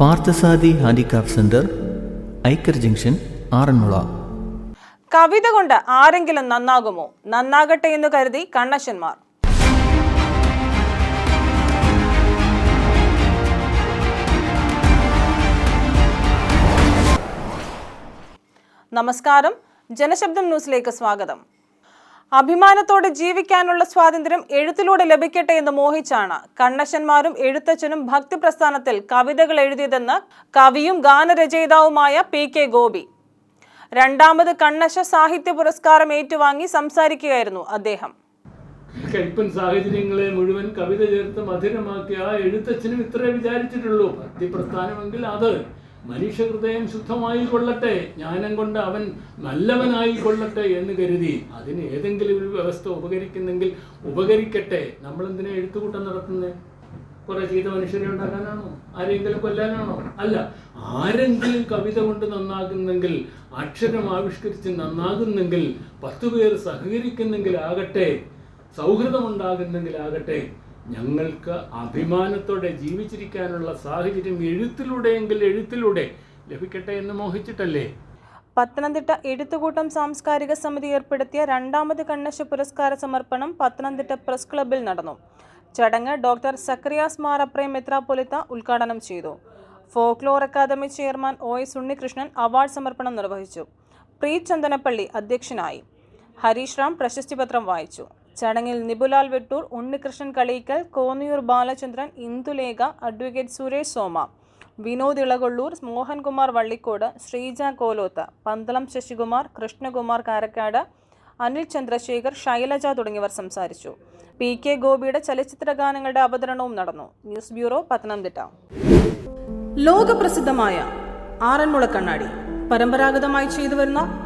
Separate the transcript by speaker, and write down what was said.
Speaker 1: Parthasarathy handicraft centre Iker junction Aranmula.
Speaker 2: കവിത കൊണ്ട് ആരെങ്കിലും നന്നാകുമോ? നന്നാകട്ടെ എന്ന് കരുതി കണ്ണശന്മാർ. നമസ്കാരം. ജനശബ്ദം ന്യൂസിലേക്ക് സ്വാഗതം. അഭിമാനത്തോടെ ജീവിക്കാനുള്ള സ്വാതന്ത്ര്യം എഴുത്തിലൂടെ ലഭിക്കട്ടെ എന്ന് മോഹിച്ചാണ് കണ്ണശന്മാരും എഴുത്തച്ഛനും ഭക്തി പ്രസ്ഥാനത്തിൽ കവിതകൾ എഴുതിയതെന്ന് കവിയും ഗാനരചയിതാവുമായ പി കെ ഗോപി. രണ്ടാമത് കണ്ണശ സാഹിത്യ പുരസ്കാരം ഏറ്റുവാങ്ങി സംസാരിക്കുകയായിരുന്നു അദ്ദേഹം.
Speaker 3: കൽപ്പൻ സാഹചര്യങ്ങളെ മുഴുവൻ കവിത ചേർത്ത് മധുരമാക്കിയ ആ എഴുത്തച്ഛനും ഇത്രേ വിചാരിച്ചിട്ടുള്ളൂ. ഭക്തി പ്രസ്ഥാനമെങ്കിൽ അത് മനുഷ്യ ഹൃദയം ശുദ്ധമായി കൊള്ളട്ടെ ജ്ഞാനം കൊണ്ട് അവൻ നല്ലവനായി കൊള്ളട്ടെ എന്ന് കരുതി അതിന് ഏതെങ്കിലും ഒരു വ്യവസ്ഥ ഉപകരിക്കുന്നെങ്കിൽ ഉപകരിക്കട്ടെ. നമ്മൾ എന്തിനാ എഴുത്തുകൂട്ടം നടത്തുന്നത് കുറെ ചെയ്ത മനുഷ്യരെ ഉണ്ടാക്കാനാണോ? ആരെങ്കിലും കൊല്ലാനാണോ? അല്ല ആരെങ്കിലും കവിത കൊണ്ട് നന്നാകുന്നെങ്കിൽ അക്ഷരം ആവിഷ്കരിച്ച് നന്നാകുന്നെങ്കിൽ പത്തു പേർ സഹകരിക്കുന്നെങ്കിൽ ആകട്ടെ സൗഹൃദമുണ്ടാകുന്നെങ്കിൽ ആകട്ടെ ഞങ്ങൾക്ക് അഭിമാനത്തോടെ ജീവിച്ചിരിക്കാനുള്ള സാഹചര്യം എഴുത്തിലൂടെയെങ്കിൽ എഴുത്തിലൂടെ ലഭിക്കട്ടെ എന്ന് മോഹിച്ചിട്ടല്ലേ?
Speaker 2: പത്തനംതിട്ട എഴുത്തുകൂട്ടം സാംസ്കാരിക സമിതി ഏർപ്പെടുത്തിയ രണ്ടാമത് കണ്ണശ പുരസ്കാര സമർപ്പണം പത്തനംതിട്ട പ്രസ് ക്ലബിൽ നടന്നു. ചടങ്ങ് ഡോക്ടർ സക്രിയാസ് മാറപ്രേം മെത്രാപൊലിത്ത ഉദ്ഘാടനം ചെയ്തു. Folklore academy chairman O S Unnikrishnan award സമർപ്പണം നിർവഹിച്ചു. പ്രീ ചന്ദനപ്പള്ളി അധ്യക്ഷനായി. ഹരീഷ് റാം പ്രശസ്തിപത്രം വായിച്ചു. ചടങ്ങിൽ നിബുലാൽ വെട്ടൂർ ഉണ്ണികൃഷ്ണൻ കളീക്കൽ കോന്നിയൂർ ബാലചന്ദ്രൻ ഇന്ദുലേഖ അഡ്വക്കേറ്റ് സുരേഷ് സോമ വിനോദ് ഇളകൊള്ളൂർ മോഹൻകുമാർ വള്ളിക്കോട് ശ്രീജ കോലോത്ത് പന്തളം ശശികുമാർ കൃഷ്ണകുമാർ കാരക്കാട് അനിൽ ചന്ദ്രശേഖർ ശൈലജ തുടങ്ങിയവർ സംസാരിച്ചു. പി കെ ഗോപിയുടെ ചലച്ചിത്ര ഗാനങ്ങളുടെ അവതരണവും നടന്നു. News bureau Pathanamthitta. ലോകപ്രസിദ്ധമായ ആറന്മുള കണ്ണാടി. പരമ്പരാഗതമായി ചെയ്തു വരുന്ന